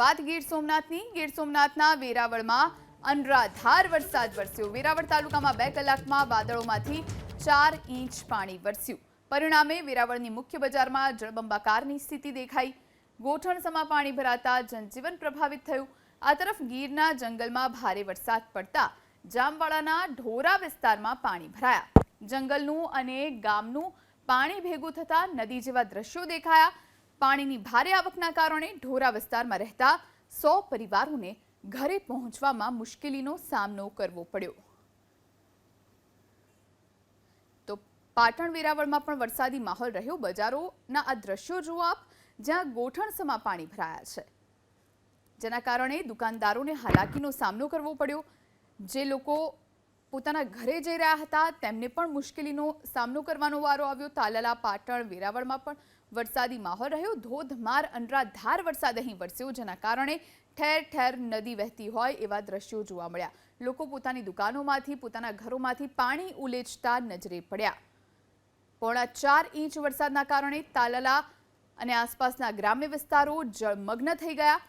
વાત ગીર સોમનાથની. ગીર સોમનાથના વેરાવળમાં અનરાધાર વરસાદ વરસ્યો. વેરાવળ તાલુકામાં બે કલાકમાં વાદળોમાંથી ચાર ઇંચ પાણી વરસ્યું. પરિણામે વેરાવળની મુખ્ય બજારમાં જળબંબાકારની સ્થિતિ દેખાઈ. ગોઠણસમાં પાણી ભરાતા જનજીવન પ્રભાવિત થયું. આ તરફ ગીરના જંગલમાં ભારે વરસાદ પડતા જામવાડાના ઢોરા વિસ્તારમાં પાણી ભરાયા. જંગલનું અને ગામનું પાણી ભેગું થતા નદી જેવા દ્રશ્યો દેખાયા. પાણીની ભારે આવકના કારણે ઢોરા વિસ્તારમાં રહેતા સો પરિવારોને ઘરે પહોંચવામાં મુશ્કેલીનો સામનો કરવો પડ્યો. તો પાટણ વેરાવળમાં પણ વરસાદી માહોલ રહ્યો. બજારોના આ દ્રશ્યો જુઓ આપ, જ્યાં ગોઠણસમાં પાણી ભરાયા છે. જેના કારણે દુકાનદારોને હાલાકીનો સામનો કરવો પડ્યો. જે લોકો પોતાના ઘરે જઈ રહ્યા હતા. તેમને પણ મુશ્કેલીનો સામનો કરવાનો વારો આવ્યો. તાલાલા, પાટણ, વેરાવળમાં પણ વરસાદી માહોલ રહ્યો. ધોધમાર અનરાધાર વરસાદ અહીં વરસ્યો, જેના કારણે ઠેર ઠેર નદી વહેતી હોય એવા દ્રશ્યો જોવા મળ્યા. લોકો પોતાની દુકાનોમાંથી, પોતાના ઘરોમાંથી પાણી ઉલેચતા નજરે પડ્યા. પોણા ચાર ઇંચ વરસાદના કારણે તાલાલા અને આસપાસના ગ્રામ્ય વિસ્તારો જળમગ્ન થઈ ગયા.